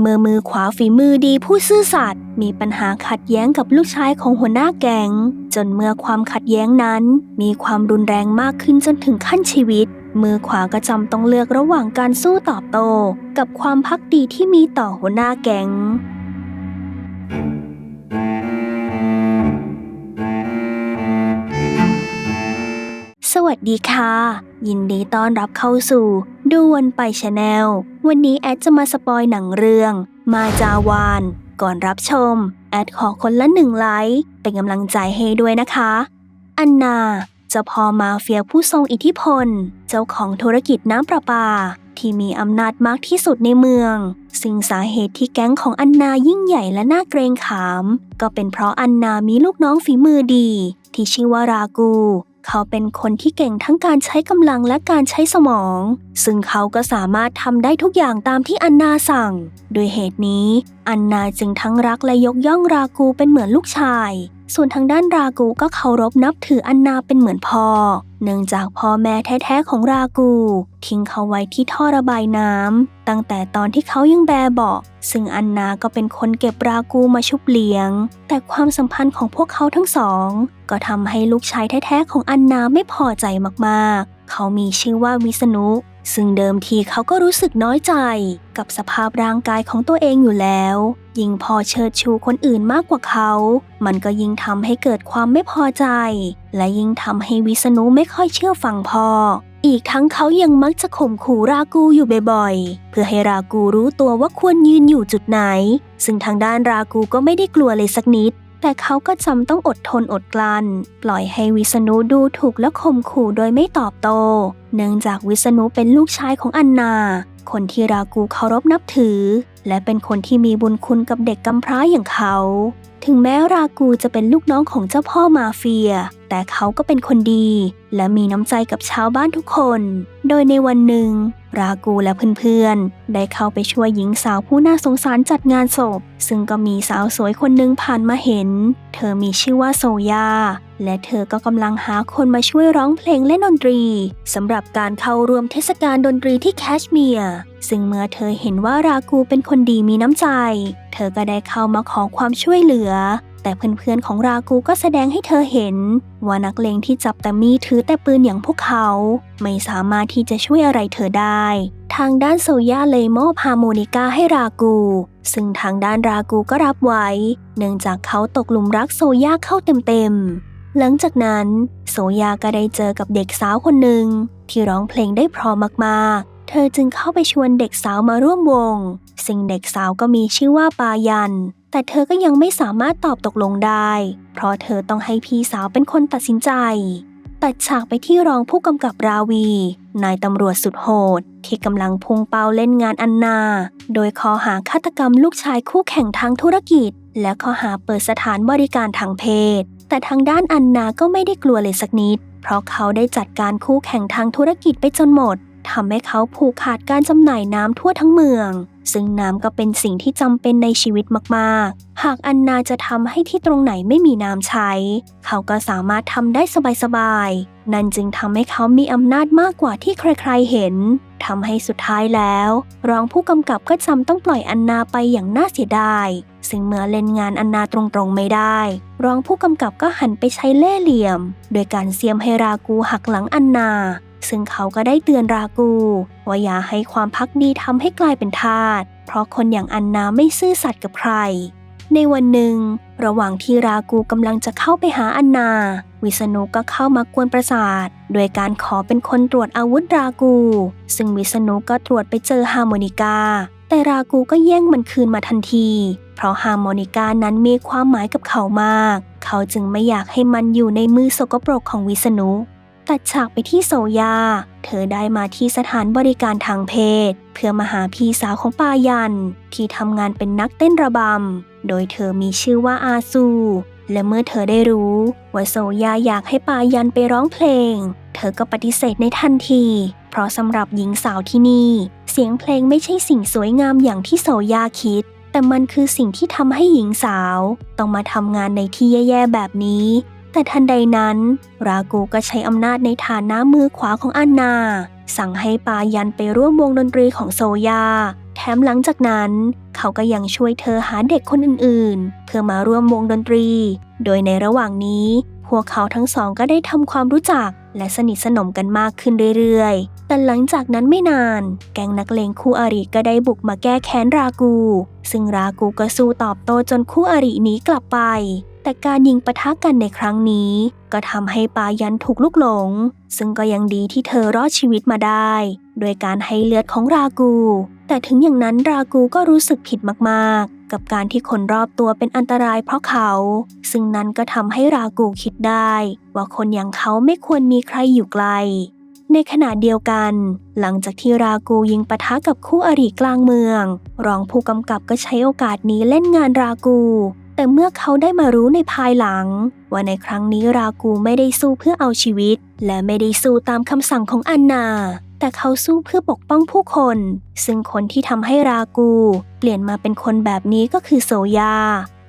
เมื่อมือขวาฝีมือดีผู้ซื่อสัตย์มีปัญหาขัดแย้งกับลูกชายของหัวหน้าแก๊งจนเมื่อความขัดแย้งนั้น มีความรุนแรงมากขึ้นจนถึงขั้นชีวิต มือขวาก็จำต้องเลือกระหว่างการสู้ตอบโต้กับความพักดีที่มีต่อหัวหน้าแก๊งสวัสดีค่ะ ยินดีต้อนรับเข้าสู่ ดูวนไปชาแนล วันนี้แอดจะมาสปอยหนังเรื่อง มาจาวาน ก่อนรับชม แอดขอคนละหนึ่งไลค์เป็นกำลังใจให้ด้วยนะคะ อันนาเจ้าพ่อมาเฟียผู้ทรงอิทธิพล เจ้าของธุรกิจน้ำประปา ที่มีอำนาจมากที่สุดในเมือง ซึ่งสาเหตุที่แก๊งของอันนายิ่งใหญ่และน่าเกรงขาม ก็เป็นเพราะอันนามีลูกน้องฝีมือดี ที่ชื่อว่ารากู เขาเป็นคนที่เก่งทั้งการใช้กำลังและการใช้สมอง ซึ่งเขาก็สามารถทำได้ทุกอย่างตามที่อันนาสั่ง โดยเหตุนี้ อันนาจึงทั้งรักและยกย่องรากูเป็นเหมือนลูกชาย ส่วนทางด้านรากูก็เคารพนับถืออันนาเป็นเหมือนพ่อ เนื่องจากพ่อแม่แท้ๆของรากู ทิ้งเขาไว้ที่ท่อระบายน้ำตั้งแต่ตอนที่เขายังแบเบาะซึ่งอันนาก็เป็นคนเก็บรากูมาชุบเลี้ยง แต่ความสัมพันธ์ของพวกเขาทั้งสอง ก็ทำให้ลูกชายแท้ๆของอันนาไม่พอใจมากๆ เขามีชื่อว่าวิษณุ ซึ่งเดิมทีเขาก็รู้สึกน้อยใจกับสภาพร่างกายของตัวเองอยู่แล้ว ยิ่งพอเชิดชูคนอื่นมากกว่าเขา มันก็ยิ่งทำให้เกิดความไม่พอใจ และยิ่งทำให้วิษณุไม่ค่อยเชื่อฟังพ่อ อีกทั้งเขายังมักจะข่มขู่รากูอยู่บ่อยๆ เพื่อให้รากูรู้ตัวว่าควรยืนอยู่จุดไหน ซึ่งทางด้านรากูก็ไม่ได้กลัวเลยสักนิด แต่เขาก็จำต้องอดทนอดกลั้น ปล่อยให้วิษณุดูถูกและข่มขู่โดยไม่ตอบโต้เนื่องจากวิษณุเป็นลูกชายของอันนา คนที่รากูเคารพนับถือ และเป็นคนที่มีบุญคุณกับเด็กกำพร้าอย่างเขา ถึงแม้รากูจะเป็นลูกน้องของเจ้าพ่อมาเฟีย แต่เขาก็เป็นคนดี และมีน้ำใจกับชาวบ้านทุกคน โดยในวันหนึ่ง รากูและเพื่อนๆ ได้เข้าไปช่วยหญิงสาวผู้น่าสงสารจัดงานศพ ซึ่งก็มีสาวสวยคนหนึ่งผ่านมาเห็น เธอมีชื่อว่าโซยา และเธอก็กำลังหาคนมาช่วยร้องเพลงและดนตรีสำหรับการเข้าร่วมเทศกาลดนตรีที่แคชเมียร์ซึ่งเมื่อเธอเห็นว่ารากูเป็นคนดีมีน้ำใจ เธอก็ได้เข้ามาขอความช่วยเหลือ แต่เพื่อนๆของรากูก็แสดงให้เธอเห็น ว่านักเลงที่จับแต่มีถือแต่ปืนอย่างพวกเขา ไม่สามารถที่จะช่วยอะไรเธอได้ ทางด้านโซย่าเลยมอบฮาร์โมนิกาให้รากู ซึ่งทางด้านรากูก็รับไว้ เนื่องจากเขาตกหลุมรักโซย่าเข้าเต็มๆ หลังจากนั้นโซยาก็ได้เจอกับเด็กสาวคนหนึ่ง ที่ร้องเพลงได้เพราะมากๆ เธอจึงเข้าไปชวนเด็กสาวมาร่วมวง ซึ่งเด็กสาวก็มีชื่อว่าปายัน แต่เธอก็ยังไม่สามารถตอบตกลงได้ เพราะเธอต้องให้พี่สาวเป็นคนตัดสินใจตัดฉากไปที่รองผู้กำกับราวี นายตำรวจสุดโหด ที่กำลังพุ่งเป้าเล่นงานอันนา โดยข้อหาฆาตกรรมลูกชายคู่แข่งทางธุรกิจ และข้อหาเปิดสถานบริการทางเพศ แต่ทางด้านอันนาก็ไม่ได้กลัวเลยสักนิด เพราะเขาได้จัดการคู่แข่งทางธุรกิจไปจนหมด ทำให้เขาผูกขาดการจำหน่ายน้ำทั่วทั้งเมือง ซึ่งน้ำก็เป็นสิ่งที่จำเป็นในชีวิตมากๆ หากอันนาจะทำให้ที่ตรงไหนไม่มีน้ำใช้ เขาก็สามารถทำได้สบายๆ นั่นจึงทำให้เขามีอำนาจมากกว่าที่ใครๆเห็นทำให้สุดท้ายแล้ว รองผู้กำกับก็จำต้องปล่อยอันนาไปอย่างน่าเสียดายซึ่งเมื่อเล่นงานอันนาตรงๆไม่ได้ รองผู้กำกับก็หันไปใช้เล่ห์เหลี่ยม โดยการเสียมให้รากูหักหลังอันนา ซึ่งเขาก็ได้เตือนรากูว่าอย่าให้ความพักดีทำให้กลายเป็นทาส เพราะคนอย่างอันนาไม่ซื่อสัตย์กับใคร ในวันหนึ่ง ระหว่างที่รากูกำลังจะเข้าไปหาอันนา วิษณุก็เข้ามากวนประสาท โดยการขอเป็นคนตรวจอาวุธรากู ซึ่งวิษณุก็ตรวจไปเจอฮาร์โมนิกา แต่รากูก็แย่งมันคืนมาทันที เพราะฮาร์โมนิกานั้นมีความหมายกับเขามาก เขาจึงไม่อยากให้มันอยู่ในมือสกปรกของวิษณุ ตัดฉากไปที่โซยา เธอได้มาที่สถานบริการทางเพศ เพื่อมาหาพี่สาวของปายัน ที่ทำงานเป็นนักเต้นระบำ โดยเธอมีชื่อว่าอาซู และเมื่อเธอได้รู้ว่าโซยาอยากให้ปายันไปร้องเพลง เธอก็ปฏิเสธในทันที เพราะสำหรับหญิงสาวที่นี่ เสียงเพลงไม่ใช่สิ่งสวยงามอย่างที่โซยาคิดแต่มันคือสิ่งที่ทำให้หญิงสาว ต้องมาทำงานในที่แย่ๆแบบนี้ แต่ทันใดนั้น รากูก็ใช้อำนาจในฐานะมือขวาของอันนา สั่งให้ปายันไปร่วมวงดนตรีของโซยา แถมหลังจากนั้น เขาก็ยังช่วยเธอหาเด็กคนอื่นๆ เพื่อมาร่วมวงดนตรี โดยในระหว่างนี้ พวกเขาทั้งสองก็ได้ทำความรู้จัก และสนิทสนมกันมากขึ้นเรื่อยๆ แต่หลังจากนั้นไม่นาน แก๊งนักเลงคู่อริก็ได้บุกมาแก้แค้นรากู ซึ่งรากูก็สู้ตอบโต้จนคู่อริหนีกลับไป แต่การยิงปะทะกันในครั้งนี้ ก็ทำให้ปายันถูกลุกหลง ซึ่งก็ยังดีที่เธอรอดชีวิตมาได้ โดยการให้เลือดของรากู แต่ถึงอย่างนั้นรากูก็รู้สึกผิดมากๆ กับการที่คนรอบตัวเป็นอันตรายเพราะเขา ซึ่งนั้นก็ทำให้รากูคิดได้ ว่าคนอย่างเขาไม่ควรมีใครอยู่ไกลในขณะเดียวกัน หลังจากที่รากูยิงปะทะกับคู่อริกลางเมือง รองผู้กำกับก็ใช้โอกาสนี้เล่นงานรากู แต่เมื่อเขาได้มารู้ในภายหลัง ว่าในครั้งนี้รากูไม่ได้สู้เพื่อเอาชีวิต และไม่ได้สู้ตามคำสั่งของอันนา แต่เขาสู้เพื่อปกป้องผู้คน ซึ่งคนที่ทำให้รากู เปลี่ยนมาเป็นคนแบบนี้ก็คือโซยา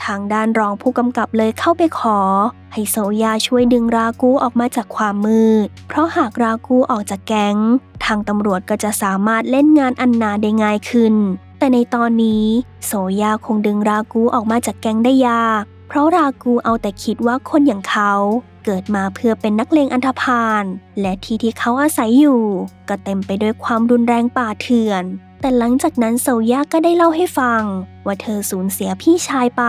ทางด้านรองผู้กำกับเลยเข้าไปขอ ให้โซยาช่วยดึงรากูออกมาจากความมืด เพราะหากรากูออกจากแก๊ง ทางตำรวจก็จะสามารถเล่นงานอันนาได้ง่ายขึ้น แต่ในตอนนี้โซยาคงดึงรากูออกมาจากแก๊งได้ยาก เพราะรากูเอาแต่คิดว่าคนอย่างเขาเกิดมาเพื่อเป็นนักเลงอันธพาลและที่ที่เขาอาศัยอยู่ ก็เต็มไปด้วยความรุนแรงป่าเถื่อน แต่หลังจากนั้นโซยาก็ได้เล่าให้ฟัง ว่าเธอสูญเสียพี่ชายไป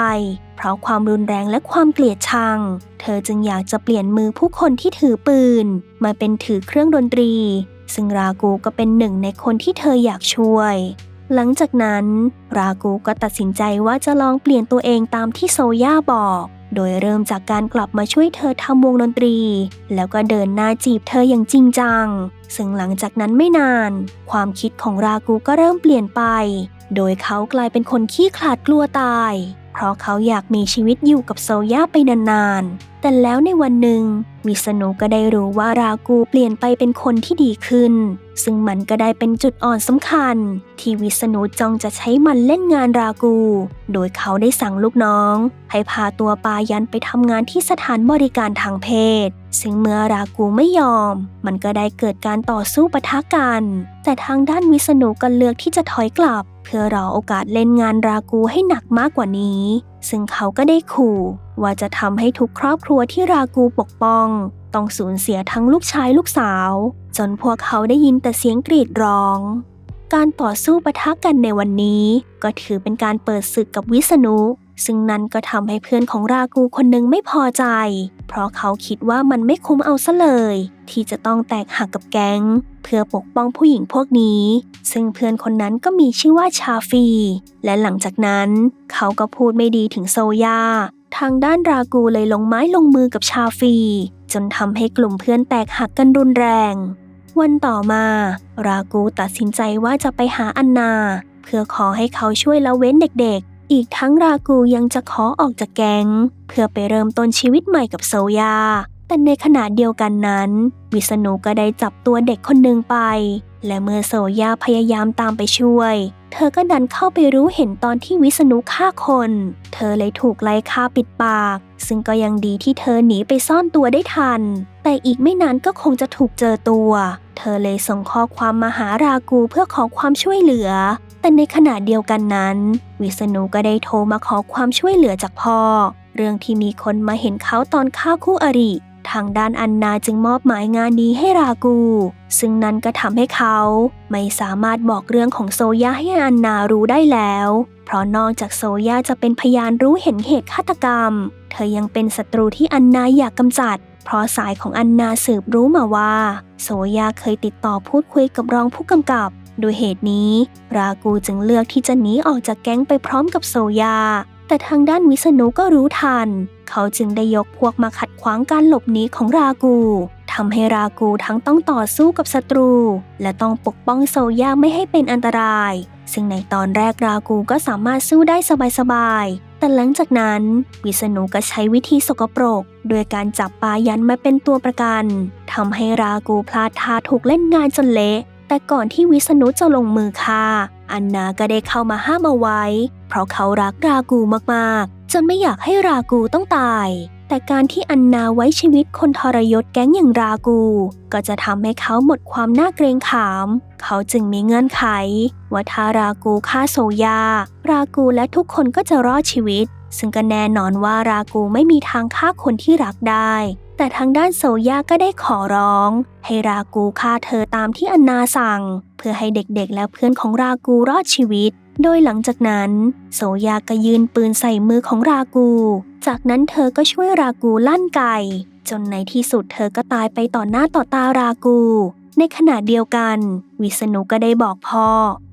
เพราะความรุนแรงและความเกลียดชัง เธอจึงอยากจะเปลี่ยนมือผู้คนที่ถือปืน มาเป็นถือเครื่องดนตรี ซึ่งรากูก็เป็นหนึ่งในคนที่เธออยากช่วย หลังจากนั้น รากูก็ตัดสินใจว่าจะลองเปลี่ยนตัวเองตามที่โซย่าบอก โดยเริ่มจากการกลับมาช่วยเธอทำวงดนตรี แล้วก็เดินหน้าจีบเธออย่างจริงจัง ซึ่งหลังจากนั้นไม่นาน ความคิดของรากูก็เริ่มเปลี่ยนไป โดยเขากลายเป็นคนขี้ขลาดกลัวตาย เพราะเขาอยากมีชีวิตอยู่กับโซย่าไปนานๆ แต่แล้วในวันหนึ่งวิษณุก็ได้รู้ว่ารากูเปลี่ยนไปเป็นคนที่ดีขึ้น ซึ่งมันก็ได้เป็นจุดอ่อนสำคัญ ที่วิษณุจ้องจะใช้มันเล่นงานรากู โดยเขาได้สั่งลูกน้อง ให้พาตัวปายันไปทำงานที่สถานบริการทางเพศ ซึ่งเมื่อรากูไม่ยอม มันก็ได้เกิดการต่อสู้ปะทะกัน แต่ทางด้านวิษณุก็เลือกที่จะถอยกลับ เพื่อรอโอกาสเล่นงานรากูให้หนักมากกว่านี้ ซึ่งเขาก็ได้ขู่ว่าจะทำให้ทุกครอบครัวที่รากูปกป้อง ต้องสูญเสียทั้งลูกชายลูกสาว จนพวกเขาได้ยินแต่เสียงกรีดร้อง การต่อสู้ปะทะกันในวันนี้ ก็ถือเป็นการเปิดศึกกับวิษณุ ซึ่งนั้นก็ทำให้เพื่อนของรากูคนหนึ่งไม่พอใจ เพราะเขาคิดว่ามันไม่คุ้มเอาซะเลย ที่จะต้องแตกหักกับแก๊ง เพื่อปกป้องผู้หญิงพวกนี้ ซึ่งเพื่อนคนนั้นก็มีชื่อว่าชาฟี และหลังจากนั้น เขาก็พูดไม่ดีถึงโซยาทางด้านรากูเลยลงไม้ลงมือกับชาฟี จนทำให้กลุ่มเพื่อนแตกหักกันรุนแรง วันต่อมา รากูตัดสินใจว่าจะไปหาอันนา เพื่อขอให้เขาช่วยละเว้นเด็กๆ อีกทั้งรากูยังจะขอออกจากแก๊งเพื่อไปเริ่มต้นชีวิตใหม่กับโซยา แต่ในขณะเดียวกันนั้น วิษณุก็ได้จับตัวเด็กคนหนึ่งไป และเมื่อโซยาพยายามตามไปช่วย เธอก็ดันเข้าไปรู้เห็นตอนที่วิษณุฆ่าคน เธอเลยถูกไล่ฆ่าปิดปาก ซึ่งก็ยังดีที่เธอหนีไปซ่อนตัวได้ทัน แต่อีกไม่นานก็คงจะถูกเจอตัว เธอเลยส่งข้อความมาหารากูเพื่อขอความช่วยเหลือ แต่ในขณะเดียวกันนั้น วิษณุก็ได้โทรมาขอความช่วยเหลือจากพ่อ เรื่องที่มีคนมาเห็นเขาตอนฆ่าคู่อริ ทางด้านอันนาจึงมอบหมายงานนี้ให้รากู ซึ่งนั้นก็ทำให้เขาไม่สามารถบอกเรื่องของโซย่าให้อันนารู้ได้แล้ว เพราะนอกจากโซย่าจะเป็นพยานรู้เห็นเหตุฆาตกรรม เธอยังเป็นศัตรูที่อันนาอยากกำจัด ราะสายของอันนาสืบรู้มาว่าโซย่าเคยติดต่อพูดคุยกับรองผู้กำกับ โดยเหตุนี้ รากูจึงเลือกที่จะหนีออกจากแก๊งไปพร้อมกับโซยา แต่ทางด้านวิษณุก็รู้ทัน เขาจึงได้ยกพวกมาขัดขวางการหลบหนีของรากูทำให้รากูทั้งต้องต่อสู้กับศัตรู และต้องปกป้องโซยาไม่ให้เป็นอันตราย ซึ่งในตอนแรกรากูก็สามารถสู้ได้สบายๆ แต่หลังจากนั้นวิษณุก็ใช้วิธีสกปรก โดยการจับปายันมาเป็นตัวประกันทำให้รากูพลาดท่าถูกเล่นงานจนเละแต่ก่อนที่วิษณุจะลงมือฆ่า อันนาก็ได้เข้ามาห้ามเอาไว้ เพราะเขารักรากูมากๆ จนไม่อยากให้รากูต้องตาย แต่การที่อันนาไว้ชีวิตคนทรยศแก๊งอย่างรากู ก็จะทำให้เขาหมดความน่าเกรงขาม เขาจึงมีเงื่อนไข ว่าถ้ารากูฆ่าโซยา รากูและทุกคนก็จะรอดชีวิต ซึ่งก็แน่นอนว่ารากูไม่มีทางฆ่าคนที่รักได้ แต่ทางด้านโซยาก็ได้ขอร้อง ให้รากูฆ่าเธอตามที่อันนาสั่ง เพื่อให้เด็กๆและเพื่อนของรากูรอดชีวิต โดยหลังจากนั้นโซยาก็ยืนปืนใส่มือของรากู จากนั้นเธอก็ช่วยรากูลั่นไกจนในที่สุดเธอก็ตายไปต่อหน้าต่อตารากู ในขณะเดียวกัน วิษณุก็ได้บอกพ่อ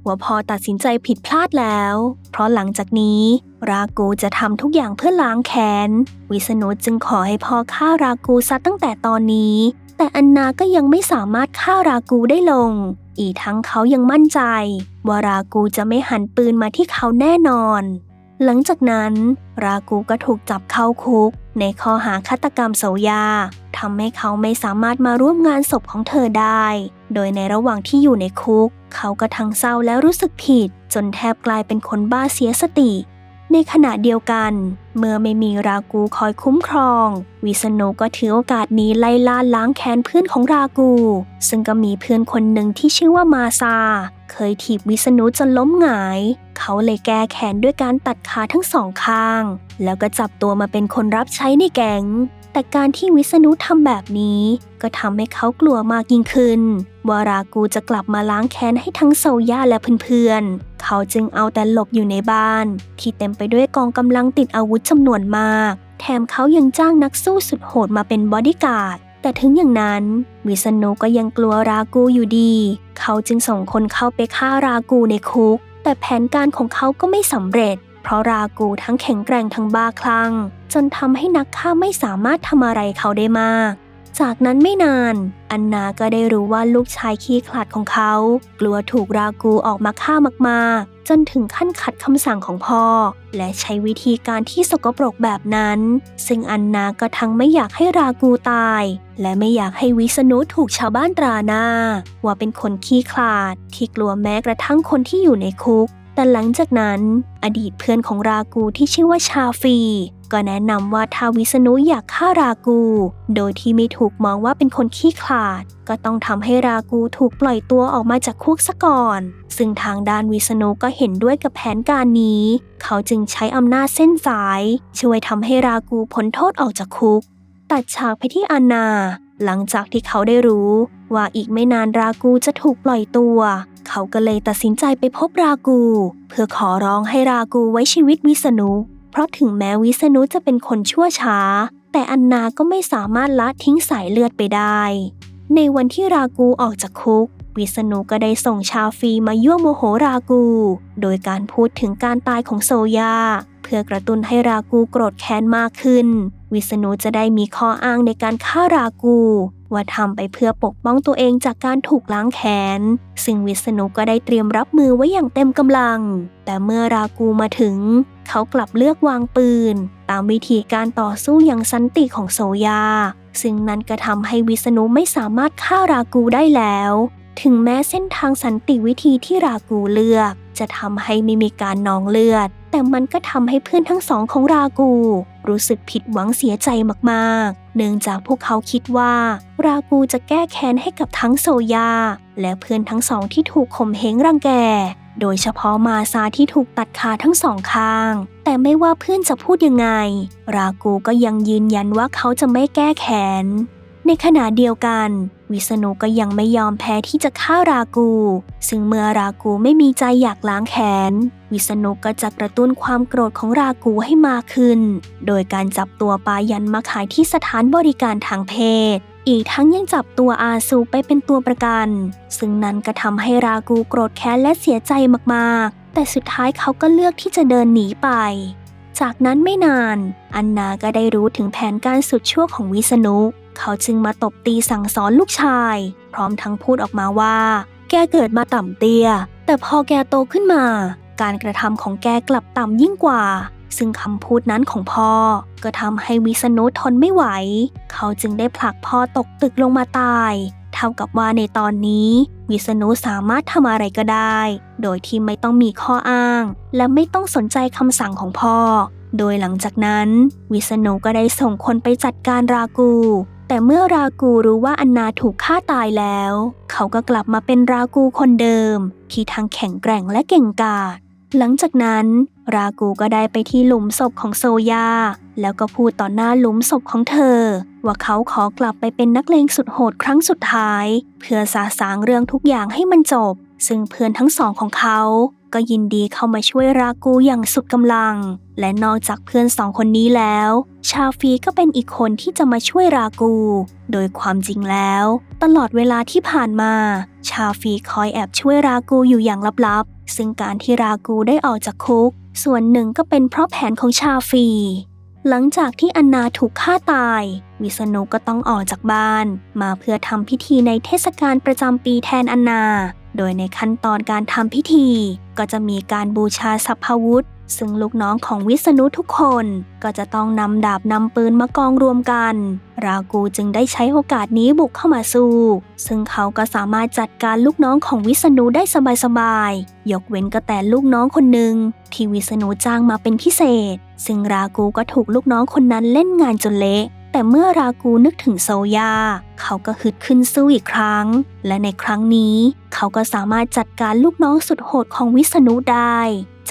ว่าพ่อตัดสินใจผิดพลาดแล้ว เพราะหลังจากนี้ รากูจะทำทุกอย่างเพื่อล้างแค้น วิษณุจึงขอให้พ่อฆ่ารากูซะตั้งแต่ตอนนี้ แต่อันนาก็ยังไม่สามารถฆ่ารากูได้ลง อีกทั้งเขายังมั่นใจว่ารากูจะไม่หันปืนมาที่เขาแน่นอน หลังจากนั้น รากูก็ถูกจับเข้าคุก ในข้อหาฆาตกรรมโสยาทำให้เขาไม่สามารถมาร่วมงานศพของเธอได้ โดยในระหว่างที่อยู่ในคุก เขาก็ทั้งเศร้าและรู้สึกผิด จนแทบกลายเป็นคนบ้าเสียสติ ในขณะเดียวกัน เมื่อไม่มีรากูคอยคุ้มครอง วิษณุก็ถือโอกาสนี้ไล่ล่าล้างแค้นเพื่อนของรากู ซึ่งก็มีเพื่อนคนหนึ่งที่ชื่อว่ามาซา เคยถีบวิษณุจนล้มหงาย เขาเลยแก้แค้นด้วยการตัดขาทั้งสองข้าง แล้วก็จับตัวมาเป็นคนรับใช้ในแก๊งแต่การที่วิษณุทำแบบนี้ ก็ทำให้เขากลัวมากยิ่งขึ้นว่ารากูจะกลับมาล้างแค้นให้ทั้งโซย่าและเพื่อน เขาจึงเอาแต่หลบอยู่ในบ้าน ที่เต็มไปด้วยกองกำลังติดอาวุธจำนวนมาก แถมเขายังจ้างนักสู้สุดโหดมาเป็นบอดี้การ์ดแต่ถึงอย่างนั้นวิษณุก็ยังกลัวรากูอยู่ดี เขาจึงส่งคนเข้าไปฆ่ารากูในคุก แต่แผนการของเขาก็ไม่สำเร็จ เพราะรากูทั้งแข็งแกร่งทั้งบ้าคลั่งจนทำให้นักฆ่าไม่สามารถทำอะไรเขาได้มาก จากนั้นไม่นาน อันนาก็ได้รู้ว่าลูกชายขี้ขลาดของเขา กลัวถูกรากูออกมาฆ่ามากๆ จนถึงขั้นขัดคำสั่งของพ่อ และใช้วิธีการที่สกปรกแบบนั้น ซึ่งอันนาก็ทั้งไม่อยากให้รากูตาย และไม่อยากให้วิษณุถูกชาวบ้านตราหน้า ว่าเป็นคนขี้ขลาดที่กลัวแม้กระทั่งคนที่อยู่ในคุก แต่หลังจากนั้น อดีตเพื่อนของรากูที่ชื่อว่าชาฟี ก็แนะนำว่าถ้าวิษณุอยากฆ่ารากู โดยที่ไม่ถูกมองว่าเป็นคนขี้ขลาด ก็ต้องทำให้รากูถูกปล่อยตัวออกมาจากคุกซะก่อน ซึ่งทางด้านวิษณุก็เห็นด้วยกับแผนการนี้ เขาจึงใช้อำนาจเส้นสาย ช่วยทำให้รากูพ้นโทษออกจากคุก ตัดฉากไปที่อานา หลังจากที่เขาได้รู้ว่าอีกไม่นานรากูจะถูกปล่อยตัว เขาก็เลยตัดสินใจไปพบรากู เพื่อขอร้องให้รากูไว้ชีวิตวิษณุ เพราะถึงแม้วิษณุจะเป็นคนชั่วช้า แต่อันนาก็ไม่สามารถละทิ้งสายเลือดไปได้ ในวันที่รากูออกจากคุก วิษณุก็ได้ส่งชาวฟีมายั่วโมโหรากู โดยการพูดถึงการตายของโซยา เพื่อกระตุ้นให้รากูโกรธแค้นมากขึ้น วิษณุจะได้มีข้ออ้างในการฆ่ารากู ว่าทำไปเพื่อปกป้องตัวเองจากการถูกล้างแค้น ซึ่งวิษณุก็ได้เตรียมรับมือไว้อย่างเต็มกำลัง แต่เมื่อรากูมาถึง เขากลับเลือกวางปืน ตามวิธีการต่อสู้อย่างสันติของโซยาซึ่งนั้นก็ทำให้วิษณุไม่สามารถฆ่ารากูได้แล้ว ถึงแม้เส้นทางสันติวิธีที่รากูเลือก จะทำให้ไม่มีการนองเลือด แต่มันก็ทำให้เพื่อนทั้งสองของรากู รู้สึกผิดหวังเสียใจมากๆ เนื่องจากพวกเขาคิดว่า รากูจะแก้แค้นให้กับทั้งโซยา และเพื่อนทั้งสองที่ถูกข่มเหงรังแก โดยเฉพาะมาซาที่ถูกตัดขาทั้งสองข้าง แต่ไม่ว่าเพื่อนจะพูดยังไง รากูก็ยังยืนยันว่าเขาจะไม่แก้แค้น ในขณะเดียวกัน วิษณุก็ยังไม่ยอมแพ้ที่จะฆ่ารากู ซึ่งเมื่อรากูไม่มีใจอยากล้างแค้น วิษณุก็จะกระตุ้นความโกรธของรากูให้มากขึ้น โดยการจับตัวปายันมาขายที่สถานบริการทางเพศ อีกทั้งยังจับตัวอาซูไปเป็นตัวประกัน ซึ่งนั้นก็ทำให้รากูโกรธแค้นและเสียใจมากๆ แต่สุดท้ายเขาก็เลือกที่จะเดินหนีไปจากนั้นไม่นาน อันนาก็ได้รู้ถึงแผนการสุดชั่วของวิษณุ เขาจึงมาตบตีสั่งสอนลูกชาย พร้อมทั้งพูดออกมาว่า แกเกิดมาต่ำเตี้ย แต่พอแกโตขึ้นมา การกระทำของแกกลับต่ำยิ่งกว่า ซึ่งคำพูดนั้นของพ่อ ก็ทำให้วิษณุทนไม่ไหว เขาจึงได้ผลักพ่อตกตึกลงมาตาย เท่ากับว่าในตอนนี้วิษณุสามารถทำอะไรก็ได้ โดยที่ไม่ต้องมีข้ออ้าง และไม่ต้องสนใจคำสั่งของพ่อ โดยหลังจากนั้น วิษณุก็ได้ส่งคนไปจัดการรากู แต่เมื่อรากูรู้ว่าอันนาถูกฆ่าตายแล้ว เขาก็กลับมาเป็นรากูคนเดิม ที่ทั้งแข็งแกร่งและเก่งกาจหลังจากนั้น รากูก็ได้ไปที่หลุมศพของโซยา แล้วก็พูดต่อหน้าหลุมศพของเธอ ว่าเขาขอกลับไปเป็นนักเลงสุดโหดครั้งสุดท้าย เพื่อสาสางเรื่องทุกอย่างให้มันจบ ซึ่งเพื่อนทั้งสองของเขา ก็ยินดีเข้ามาช่วยรากูอย่างสุดกำลัง และนอกจากเพื่อนสองคนนี้แล้ว ชาฟีก็เป็นอีกคนที่จะมาช่วยรากู โดยความจริงแล้ว ตลอดเวลาที่ผ่านมา ชาฟีคอยแอบช่วยรากูอยู่อย่างลับๆ ซึ่งการที่รากูได้ออกจากคุก ส่วนหนึ่งก็เป็นเพราะแผนของชาฟีหลังจากที่อันนาถูกฆ่าตาย วิษณุก็ต้องออกจากบ้าน มาเพื่อทำพิธีในเทศกาลประจำปีแทนอันนา โดยในขั้นตอนการทำพิธี ก็จะมีการบูชาสัพพวุธ ซึ่งลูกน้องของวิษณุทุกคนก็จะต้องนำดาบนำปืนมากองรวมกัน รากูจึงได้ใช้โอกาสนี้บุกเข้ามาสู้ ซึ่งเขาก็สามารถจัดการลูกน้องของวิษณุได้สบายๆ ยกเว้นก็แต่ลูกน้องคนหนึ่งที่วิษณุจ้างมาเป็นพิเศษ ซึ่งรากูก็ถูกลูกน้องคนนั้นเล่นงานจนเละ แต่เมื่อรากูนึกถึงโซยา เขาก็ฮึดขึ้นสู้อีกครั้ง และในครั้งนี้ เขาก็สามารถจัดการลูกน้องสุดโหดของวิษณุได้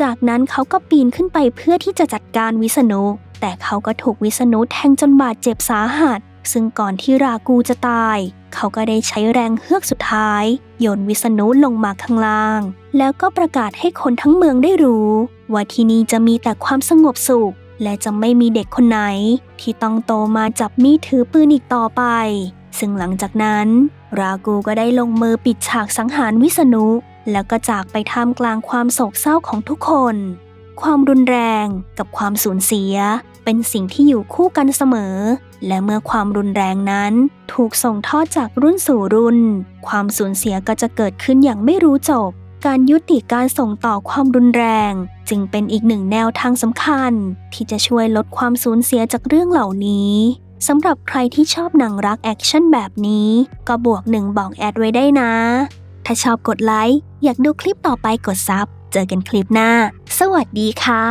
จากนั้นเขาก็ปีนขึ้นไปเพื่อที่จะจัดการวิษณุ แต่เขาก็ถูกวิษณุแทงจนบาดเจ็บสาหัส ซึ่งก่อนที่รากูจะตาย เขาก็ได้ใช้แรงเฮือกสุดท้าย โยนวิษณุลงมาข้างล่าง แล้วก็ประกาศให้คนทั้งเมืองได้รู้ ว่าที่นี่จะมีแต่ความสงบสุข และจะไม่มีเด็กคนไหน ที่ต้องโตมาจับมีดถือปืนอีกต่อไป ซึ่งหลังจากนั้น รากูก็ได้ลงมือปิดฉากสังหารวิษณุ แล้วก็จากไปท่ามกลางความโศกเศร้าของทุกคน ความรุนแรงกับความสูญเสีย เป็นสิ่งที่อยู่คู่กันเสมอ และเมื่อความรุนแรงนั้น ถูกส่งทอดจากรุ่นสู่รุ่น ความสูญเสียก็จะเกิดขึ้นอย่างไม่รู้จบ การยุติการส่งต่อความรุนแรง จึงเป็นอีกหนึ่งแนวทางสำคัญ ที่จะช่วยลดความสูญเสียจากเรื่องเหล่านี้สำหรับใครที่ชอบหนังรักแอคชั่นแบบนี้ ก็บวกหนึ่งบอกแอดไว้ได้นะ ถ้าชอบกดไลค์ อยากดูคลิปต่อไปกดซับ เจอกันคลิปหน้า สวัสดีค่ะ